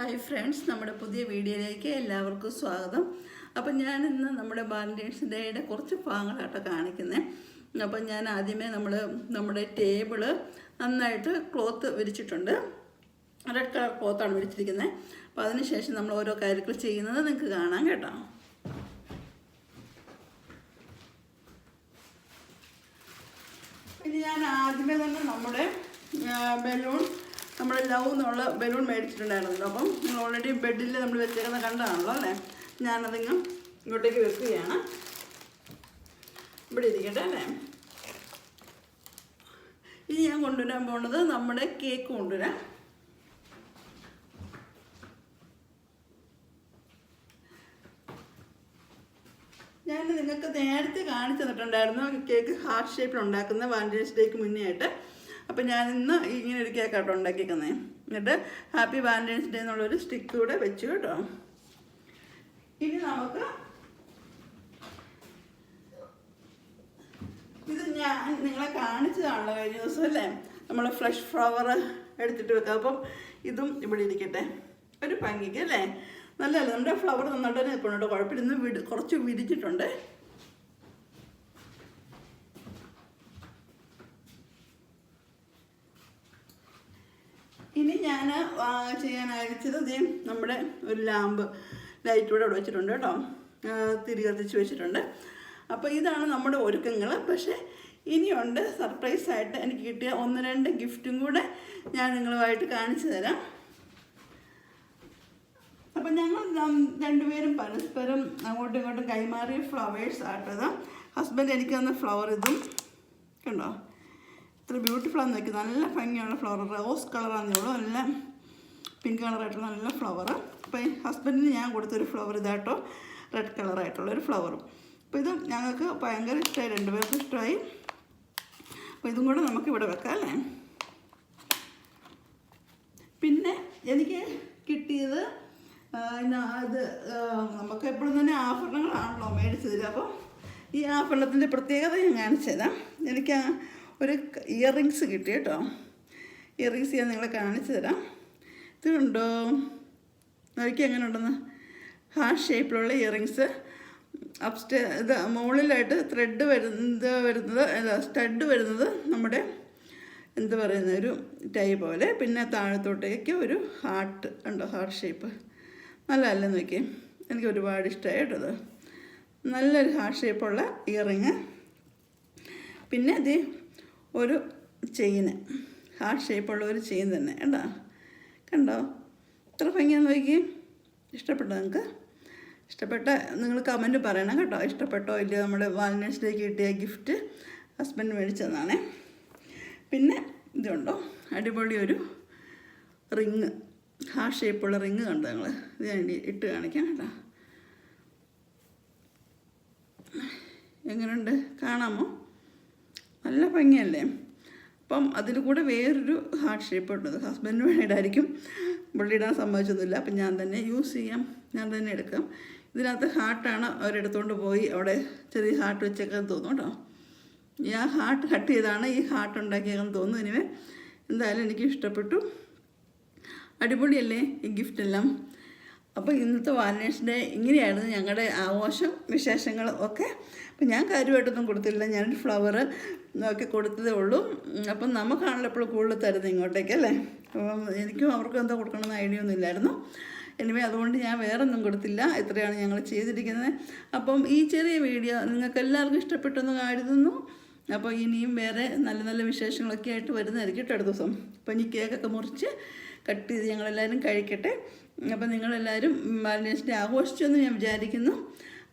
Hi friends നമ്മുടെ പുതിയ വീഡിയോയിലേക്ക് എല്ലാവർക്കും സ്വാഗതം. അപ്പം ഞാൻ ഇന്ന് നമ്മുടെ വാലന്റൈൻസ് ഡേയുടെ കുറച്ച് ഭാഗങ്ങളാട്ടോ കാണിക്കുന്നത് അപ്പം ഞാൻ ആദ്യമേ നമ്മൾ നമ്മുടെ ടേബിൾ നന്നായിട്ട് ക്ലോത്ത് വിരിച്ചിട്ടുണ്ട്. റെഡ് കളർ ക്ലോത്താണ് വിരിച്ചിരിക്കുന്നത് അപ്പോൾ അതിനുശേഷം നമ്മൾ ഓരോ കാര്യങ്ങൾ ചെയ്യുന്നത് നിങ്ങൾക്ക് കാണാം കേട്ടോ. ഇനി ഞാൻ ആദ്യമേ തന്നെ നമ്മുടെ ബലൂൺ നമ്മൾ ലവ് എന്നുള്ള ബലൂൺ മേടിച്ചിട്ടുണ്ടായിരുന്നല്ലോ. അപ്പം നിങ്ങൾ ഓൾറെഡി ബെഡിൽ നമ്മൾ വെച്ചേക്കുന്ന കണ്ടതാണല്ലോ അല്ലേ? ഞാനതിങ്ങ് ഇങ്ങോട്ടേക്ക് വെക്കുകയാണ്. ഇവിടെ ഇരിക്കട്ടെ അല്ലേ? ഇനി ഞാൻ കൊണ്ടുവരാൻ പോകുന്നത് നമ്മുടെ കേക്ക് കൊണ്ടുവരാം. ഞാൻ നിങ്ങൾക്ക് നേരത്തെ കാണിച്ചു തന്നിട്ടുണ്ടായിരുന്നു കേക്ക് ഹാർട്ട് ഷേപ്പിൽ ഉണ്ടാക്കുന്ന വാലന്റൈൻസ് ഡേക്ക് മുന്നേ ആയിട്ട്. അപ്പം ഞാൻ ഇന്ന് ഇങ്ങനെ ഒരു കേക്ക് കേക്കാട്ടോ ഉണ്ടാക്കിക്കുന്നത് എന്നിട്ട് ഹാപ്പി വാലന്റൈൻസ് ഡേ എന്നുള്ളൊരു സ്റ്റിക്ക് കൂടെ വെച്ചു കേട്ടോ. ഇനി നമുക്ക് ഇത് ഞാൻ നിങ്ങളെ കാണിച്ചതാണല്ലോ കഴിഞ്ഞ ദിവസം അല്ലേ? നമ്മൾ ഫ്ലഷ് ഫ്ലവർ എടുത്തിട്ട് വെക്കുക. അപ്പം ഇതും ഇവിടെ ഇരിക്കട്ടെ. ഒരു ഭംഗിക്ക് അല്ലേ? നല്ലതല്ലേ? നമ്മുടെ ഫ്ലവർ നന്നായിട്ട് തന്നെ നിൽക്കുന്നുണ്ട് കുഴപ്പമില്ല. ഇന്ന് വിട് കുറച്ച് വിരിച്ചിട്ടുണ്ട് ഇനി ഞാൻ ചെയ്യാൻ അയച്ചത് ഇതേ നമ്മുടെ ഒരു ലാമ്പ് ലൈറ്റ് ഇവിടെ വെച്ചിട്ടുണ്ട് കേട്ടോ. തിരി കത്തിച്ച് വെച്ചിട്ടുണ്ട്. അപ്പോൾ ഇതാണ് നമ്മുടെ ഒരുക്കങ്ങൾ പക്ഷേ ഇനിയുണ്ട് സർപ്രൈസ് ആയിട്ട് എനിക്ക് കിട്ടിയ ഒന്ന് രണ്ട് ഗിഫ്റ്റും കൂടെ ഞാൻ നിങ്ങളുമായിട്ട് കാണിച്ചു തരാം. അപ്പം ഞങ്ങൾ രണ്ടുപേരും പരസ്പരം അങ്ങോട്ടും ഇങ്ങോട്ടും കൈമാറിയ ഫ്ലവേഴ്സ് ആട്ടത്. ഹസ്ബൻഡ് എനിക്ക് തന്ന ഫ്ലവർ ഇതും കണ്ടോ? ഇത്ര ബ്യൂട്ടിഫുൾ ആണെന്ന് നോക്കി. നല്ല ഭംഗിയുള്ള ഫ്ലവർ റോസ് കളറാണെന്ന് ഉള്ളൂ നല്ല പിങ്ക് കളറായിട്ടുള്ള നല്ല ഫ്ലവർ അപ്പോൾ ഹസ്ബൻഡിന് ഞാൻ കൊടുത്തൊരു ഫ്ലവർ ഇതാട്ടോ റെഡ് കളറായിട്ടുള്ള ഒരു ഫ്ലവറും അപ്പോൾ ഇത് ഞങ്ങൾക്ക് ഭയങ്കര ഇഷ്ടമായി രണ്ടുപേർക്കും ഇഷ്ടമായി അപ്പോൾ ഇതും കൂടെ നമുക്ക് ഇവിടെ വെക്കാം അല്ലേ? പിന്നെ എനിക്ക് കിട്ടിയത് ഇത് നമുക്ക് എപ്പോഴും തന്നെ ആഭരണങ്ങളാണല്ലോ മേടിച്ചതിൽ അപ്പോൾ ഈ ആഭരണത്തിന്റെ പ്രത്യേകത ഞാൻ കാണിച്ചു തരാം. എനിക്ക് ഒരു ഇയർ റിങ്സ് കിട്ടി കേട്ടോ. ഇയർ റിങ്സ് ഞാൻ നിങ്ങളെ കാണിച്ചു തരാം. ഇതുണ്ടോ? നോക്കി എങ്ങനെ ഉണ്ടെന്ന് ഹാർട്ട് ഷേപ്പിലുള്ള ഇയർ റിങ്സ് അപ്സ്റ്റേ ഇത് മുകളിലായിട്ട് ത്രെഡ് വരുന്നത് വരുന്നത് സ്റ്റഡ് വരുന്നത് നമ്മുടെ എന്ത് പറയുന്ന ഒരു ടൈ പോലെ. പിന്നെ താഴത്തോട്ടേക്ക് ഒരു ഹാർട്ട് ഉണ്ടോ? Heart shape. നല്ലതല്ലേ നോക്കി എനിക്ക് ഒരുപാട് ഇഷ്ടമായി കേട്ടത് നല്ലൊരു ഹാർട്ട് ഷേപ്പുള്ള ഇയറിങ്. പിന്നെ ഇത് ഒരു ചെയിന്. ഹാർട്ട് ഷേപ്പുള്ള ഒരു ചെയിൻ തന്നെ. കേട്ടോ കണ്ടോ? എത്ര ഭംഗിയാന്ന് നോക്കി ഇഷ്ടപ്പെട്ടോ നിങ്ങൾക്ക് ഇഷ്ടപ്പെട്ട നിങ്ങൾ കമന്റ് പറയണം കേട്ടോ. ഇഷ്ടപ്പെട്ടോ ഇല്ലയോ നമ്മുടെ വാലന്റൈൻസ് ഡേക്ക് കിട്ടിയ ഗിഫ്റ്റ് ഹസ്ബൻഡ് മേടിച്ചതാണ് പിന്നെ ഇതുണ്ടോ? അടിപൊളി ഒരു റിങ്. ഹാർട്ട് ഷേപ്പുള്ള റിങ് കണ്ടോ നിങ്ങൾ ഇത് ഞാൻ ഇട്ട് കാണിക്കാം കേട്ടോ. എങ്ങനെയുണ്ട് കാണാമോ? നല്ല ഭംഗിയല്ലേ? അപ്പം അതിൽ കൂടെ വേറൊരു ഹാർട്ട് ഷേപ്പ് ഉണ്ട്. ഹസ്ബൻഡിന് വേണ്ടിയിട്ടായിരിക്കും. പുള്ളി ഇടാൻ സമ്മതിച്ചൊന്നുമില്ല അപ്പം ഞാൻ തന്നെ യൂസ് ചെയ്യാം. ഞാൻ തന്നെ എടുക്കാം. ഇതിനകത്ത് ഹാർട്ടാണ് അവരെടുത്തുകൊണ്ട് പോയി അവിടെ ചെറിയ ഹാർട്ട് വെച്ചേക്കാൻ തോന്നും കേട്ടോ. ഈ ആ ഹാർട്ട് കട്ട് ചെയ്താണ് ഈ ഹാർട്ട് ഉണ്ടാക്കിയേക്കാൻ തോന്നുന്നു. ഇനിവേ എന്തായാലും എനിക്ക് ഇഷ്ടപ്പെട്ടു അടിപൊളിയല്ലേ ഈ ഗിഫ്റ്റ് എല്ലാം അപ്പോൾ ഇന്നത്തെ വാലന്റൈൻസ് ഡേ ഇങ്ങനെയായിരുന്നു ഞങ്ങളുടെ ആഘോഷം വിശേഷങ്ങൾ ഒക്കെ. അപ്പം ഞാൻ കാര്യമായിട്ടൊന്നും കൊടുത്തില്ല. ഞാനൊരു ഫ്ലവർ ഒക്കെ കൊടുത്തതേ ഉള്ളൂ. അപ്പം നമുക്കാണല്ലോ എപ്പോഴും കൂടുതൽ തരുന്നത് ഇങ്ങോട്ടേക്ക് അല്ലേ? അപ്പം എനിക്കും അവർക്കും എന്താ കൊടുക്കണമെന്ന് ഐഡിയ ഒന്നും ഇല്ലായിരുന്നു. എനിവേ അതുകൊണ്ട് ഞാൻ വേറെ ഒന്നും കൊടുത്തില്ല. ഇത്രയാണ് ഞങ്ങൾ ചെയ്തിരിക്കുന്നത്. അപ്പം ഈ ചെറിയ വീഡിയോ നിങ്ങൾക്ക് എല്ലാവർക്കും ഇഷ്ടപ്പെട്ടെന്ന് കരുതുന്നു. അപ്പോൾ ഇനിയും വേറെ നല്ല നല്ല വിശേഷങ്ങളൊക്കെ ആയിട്ട് വരുന്നതായിരിക്കും കേട്ടോ അടുത്ത ദിവസം. അപ്പോൾ ഇനി കേക്കൊക്കെ മുറിച്ച് കട്ട് ചെയ്ത് ഞങ്ങളെല്ലാവരും കഴിക്കട്ടെ. അപ്പം നിങ്ങളെല്ലാവരും വാലന്റൈൻസ് ഡേ ആഘോഷിച്ചു എന്ന് ഞാൻ വിചാരിക്കുന്നു.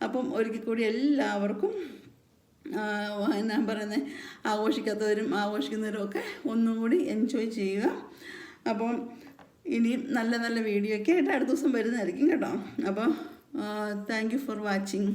അപ്പം ഒരിക്കൽ കൂടി എല്ലാവർക്കും എന്നാ പറയുന്നത് ആഘോഷിക്കാത്തവരും ആഘോഷിക്കുന്നവരും ഒക്കെ ഒന്നും കൂടി എൻജോയ് ചെയ്യുക. അപ്പം ഇനിയും നല്ല നല്ല വീഡിയോ ഒക്കെ ആയിട്ട് അടുത്ത ദിവസം വരുന്നതായിരിക്കും കേട്ടോ. അപ്പോൾ താങ്ക് യു ഫോർ വാച്ചിങ്